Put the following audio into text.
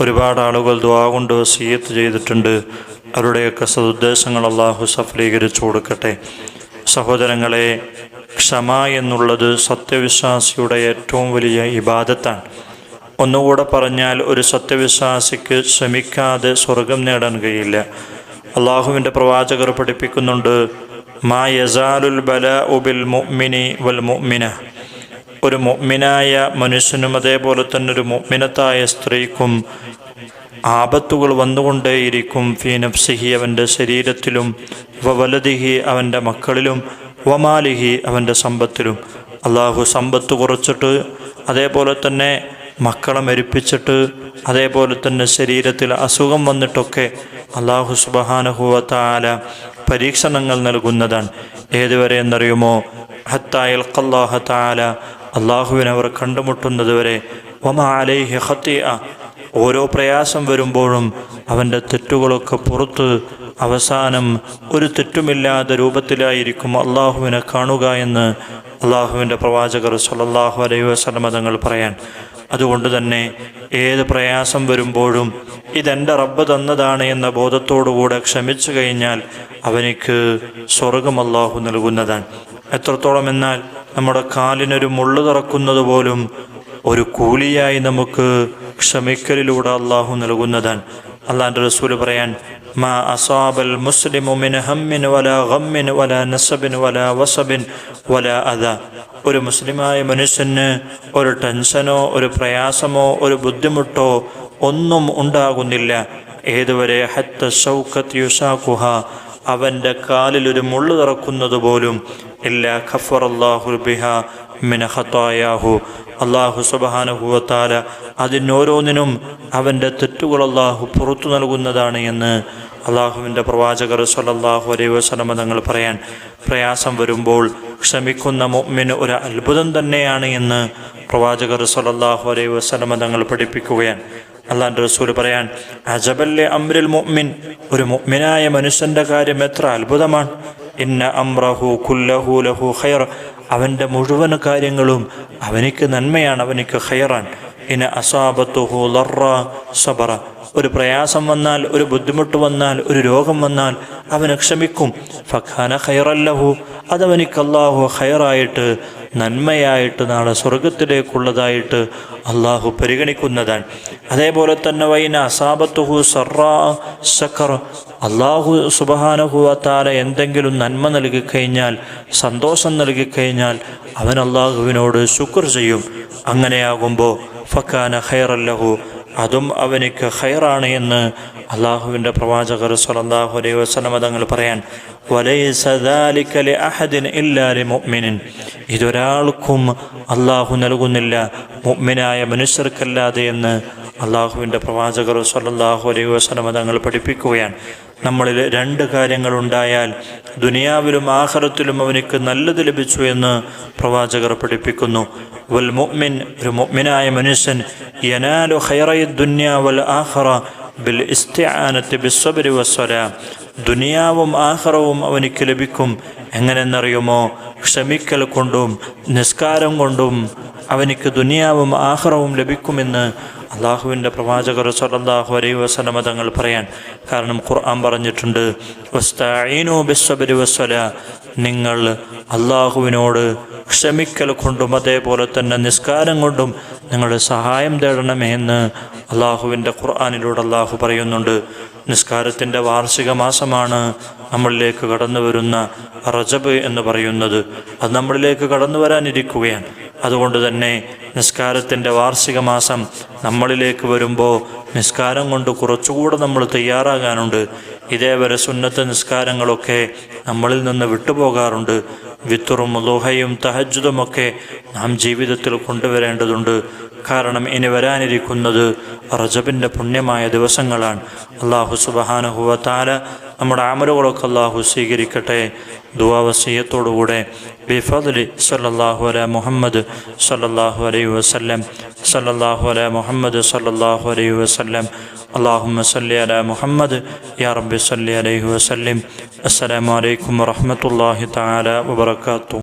ഒരുപാട് ആളുകൾ ദ്വാ കൊണ്ട് വസീയത്ത് ചെയ്തിട്ടുണ്ട്. അവരുടെയൊക്കെ സതുദ്ദേശങ്ങൾ അള്ളാഹു സഫലീകരിച്ചു കൊടുക്കട്ടെ. സഹോദരങ്ങളെ ക്ഷമ എന്നുള്ളത് സത്യവിശ്വാസിയുടെ ഏറ്റവും വലിയ ഇബാദത്താണ്. ഒന്നുകൂടെ പറഞ്ഞാൽ ഒരു സത്യവിശ്വാസിക്ക് ശ്രമിക്കാതെ സ്വർഗം നേടാൻ കഴിയില്ല. അള്ളാഹുവിന്റെ പ്രവാചകർ പഠിപ്പിക്കുന്നുണ്ട് മാ യസാലുൽ ബല ഉബിൽ മുഅ്മിനി വൽ മുഅ്മിന. ഒരു മുഅ്മിനായ മനുഷ്യനും അതേപോലെ തന്നെ ഒരു മൊമ്മിനത്തായ സ്ത്രീക്കും ആപത്തുകൾ വന്നുകൊണ്ടേയിരിക്കും. ഫീ നഫ്സിഹി അവന്റെ ശരീരത്തിലും വലതിഹി അവന്റെ മക്കളിലും വമാലിഹി അവന്റെ സമ്പത്തിലും. അള്ളാഹു സമ്പത്ത് കുറച്ചിട്ട് അതേപോലെ തന്നെ മക്കളെ മരിപ്പിച്ചിട്ട് അതേപോലെ തന്നെ ശരീരത്തിൽ അസുഖം വന്നിട്ടൊക്കെ അള്ളാഹു സുബഹാനഹുവത്താല പരീക്ഷണങ്ങൾ നൽകുന്നതാണ്. ഏതുവരെ എന്നറിയുമോ? ഹത്തായൽ കല്ലാഹ താല അവർ കണ്ടുമുട്ടുന്നത് വരെ ഒമ ഹത്തിയ ഓരോ പ്രയാസം വരുമ്പോഴും അവന്റെ തെറ്റുകളൊക്കെ പുറത്ത് അവസാനം ഒരു തെറ്റുമില്ലാത്ത രൂപത്തിലായിരിക്കും അള്ളാഹുവിനെ കാണുക എന്ന് അള്ളാഹുവിന്റെ പ്രവാചകർ സല്ലാഹു അലൈഹി വസല്ലമ തങ്ങൾ പറയാൻ. അതുകൊണ്ട് തന്നെ ഏത് പ്രയാസം വരുമ്പോഴും ഇതെന്റെ റബ്ബ് തന്നതാണ് എന്ന ബോധത്തോടുകൂടെ ക്ഷമിച്ചു കഴിഞ്ഞാൽ അവനിക്ക് സ്വർഗം അള്ളാഹു നൽകുന്നതാണ്. എത്രത്തോളം എന്നാൽ നമ്മുടെ കാലിനൊരു മുള്ളു തുറക്കുന്നത് പോലും ഒരു കൂലിയായി നമുക്ക് ക്ഷമിക്കലിലൂടെ അള്ളാഹു നൽകുന്നതാണ്. അള്ളാന്റെ റസൂൽ പറയാൻ മാ അസാബൽ മുസ്ലിമു മിൻ ഹമ്മിൻ വല ഗമ്മിൻ വല നസബിൻ വല വസബിൻ വല അത ഒരു മുസ്ലിമായ മനുഷ്യന് ഒരു ടെൻഷനോ ഒരു പ്രയാസമോ ഒരു ബുദ്ധിമുട്ടോ ഒന്നും ഉണ്ടാകുന്നില്ല. ഏതുവരെ ഹത്ത ഷൗക്കത്ത് യുഷാഖുഹ അവന്റെ കാലിൽ ഒരു മുള്ളു തറക്കുന്നത് പോലും ഇല്ല ഖഫർ അള്ളാഹു ബിഹ മിനഹത്തായാഹു അള്ളാഹു സുബഹാനുഭവത്താല അതിനോരോന്നിനും അവന്റെ തെറ്റുകൾ അള്ളാഹു പുറത്തു നൽകുന്നതാണ് എന്ന് അള്ളാഹുവിന്റെ പ്രവാചകർ സല്ലല്ലാഹു അലൈഹി വസ്ലമ തങ്ങൾ പറയാൻ പ്രയാസം വരുമ്പോൾ ക്ഷമിക്കുന്ന മൊമ്മിന് ഒരു അത്ഭുതം തന്നെയാണ് എന്ന് പ്രവാചകർ സല്ലല്ലാഹു അലൈഹി വസ്ലമ തങ്ങൾ പഠിപ്പിക്കുകയാണ്. അള്ളാന്റെ റസൂൽ പറയാൻ അജബല്ലെ അമ്രിൽ മുഅ്മിൻ ഒരു മുഅ്മിനായ മനുഷ്യന്റെ കാര്യം എത്ര അത്ഭുതമാണ്. ഇന്ന അമ്രഹു കുല്ലഹു ലഹു ഖൈർ അവന്റെ മുഴുവൻ കാര്യങ്ങളും അവനിക്ക് നന്മയാണ് അവനിക്ക് ഖൈറാൻ ഇന അസാബത്തുഹു ലറ സബറ ഒരു പ്രയാസം വന്നാൽ ഒരു ബുദ്ധിമുട്ട് വന്നാൽ ഒരു രോഗം വന്നാൽ അവന് ക്ഷമിക്കും. ഫഖാന ഖൈറല്ലഹു അതവനിക്ക് അള്ളാഹു ഖൈറായിട്ട് നന്മയായിട്ട് നാളെ സ്വർഗത്തിലേക്കുള്ളതായിട്ട് അള്ളാഹു പരിഗണിക്കുന്നതാണ്. അതേപോലെ തന്നെ വൈന അസാബത്തുഹു സറാ സക്കർ. അള്ളാഹു സുബഹാനുഹുവത്താല എന്തെങ്കിലും നന്മ നൽകിക്കഴിഞ്ഞാൽ സന്തോഷം നൽകിക്കഴിഞ്ഞാൽ അവൻ അള്ളാഹുവിനോട് ശുക്ർ ചെയ്യും. അങ്ങനെയാകുമ്പോൾ ഫക്കാന ഖൈറല്ലഹു അതും അവനിക്ക് ഖൈറാണ് എന്ന് അള്ളാഹുവിന്റെ പ്രവാചകർ സല്ലല്ലാഹു അലൈഹി വസല്ലമ തങ്ങൾ പറയാൻ ഇതൊരാൾക്കും അള്ളാഹു നൽകുന്നില്ല മുഅ്മിനായ മനുഷ്യർക്കല്ലാതെ എന്ന് അള്ളാഹുവിന്റെ പ്രവാചകർ സല്ലല്ലാഹു അലൈഹി വസ്ലമ തങ്ങൾ പഠിപ്പിക്കുകയാണ്. നമ്മളിൽ രണ്ട് കാര്യങ്ങളുണ്ടായാൽ ദുനിയാവിലും ആഹാരത്തിലും അവനിക്ക് നല്ലത് ലഭിച്ചു എന്ന് പ്രവാചകർ പഠിപ്പിക്കുന്നു. വൽ മുഅ്മിൻ ഒരു മുഅ്മിനായ മനുഷ്യൻ യനാലു ഹൈറൈ ദുന്യ വൽ ആഖറ ബിൽ ഇസ്തിആനത്തി ബിസ്വബരി വസ്സലാം. ദുനിയാവും ആഹ്റവും അവനിക്ക് ലഭിക്കും. എങ്ങനെന്നറിയുമോ ക്ഷമിക്കൽ കൊണ്ടും നിസ്കാരം കൊണ്ടും അവനിക്ക് ദുനിയാവും ആഹ്റവും ലഭിക്കുമെന്ന് അള്ളാഹുവിന്റെ പ്രവാചകർ സല്ലല്ലാഹു അലൈഹി വസല്ലമ തങ്ങൾ പറയാൻ കാരണം ഖുർആൻ പറഞ്ഞിട്ടുണ്ട്. വസ്സലാ. നിങ്ങൾ അള്ളാഹുവിനോട് ക്ഷമിക്കൽ കൊണ്ടും അതേപോലെ തന്നെ നിസ്കാരം കൊണ്ടും നിങ്ങളുടെ സഹായം തേടണമേ എന്ന് അള്ളാഹുവിന്റെ ഖുർആാനിലൂടെ അള്ളാഹു പറയുന്നുണ്ട്. നിസ്കാരത്തിന്റെ വാർഷിക മാസമാണ് നമ്മളിലേക്ക് കടന്നു വരുന്ന റജബ് എന്ന് പറയുന്നത്. അത് നമ്മളിലേക്ക് കടന്നു വരാനിരിക്കുകയാണ്. അതുകൊണ്ട് തന്നെ നിസ്കാരത്തിന്റെ വാർഷിക മാസം നമ്മളിലേക്ക് വരുമ്പോൾ നിസ്കാരം കൊണ്ട് കുറച്ചുകൂടെ നമ്മൾ തയ്യാറാകാനുണ്ട്. ഇതേവരെ സുന്നത്ത് നിസ്കാരങ്ങളൊക്കെ നമ്മളിൽ നിന്ന് വിട്ടുപോകാറുണ്ട്. വിത്തുറും ലോഹയും ഒക്കെ നാം ജീവിതത്തിൽ കൊണ്ടുവരേണ്ടതുണ്ട്. കാരണം ഇനി വരാനിരിക്കുന്നത് റജബിന്റെ പുണ്യമായ ദിവസങ്ങളാണ്. അള്ളാഹു സുബഹാനഹുവത്താല നമ്മുടെ അമലുകളൊക്കെ അള്ളാഹു സ്വീകരിക്കട്ടെ. ദുവാവസീയത്തോടുകൂടെ ബിഫദ്ലി സല്ലാഹു അല മുഹമ്മദ് സല്ലാഹു അലൈ വസല്ലം. സല്ലാഹു അല മുഹമ്മദ് സല്ലാഹു അലൈ വസല്ലം. അള്ളാഹു സല്ലി അല മുഹമ്മദ്. യാ റബ്ബി സല്ലി അലൈഹി വസല്ലം. അസ്സലാമലൈക്കും വറഹമത്തല്ലാഹി താല വബർക്കാത്തു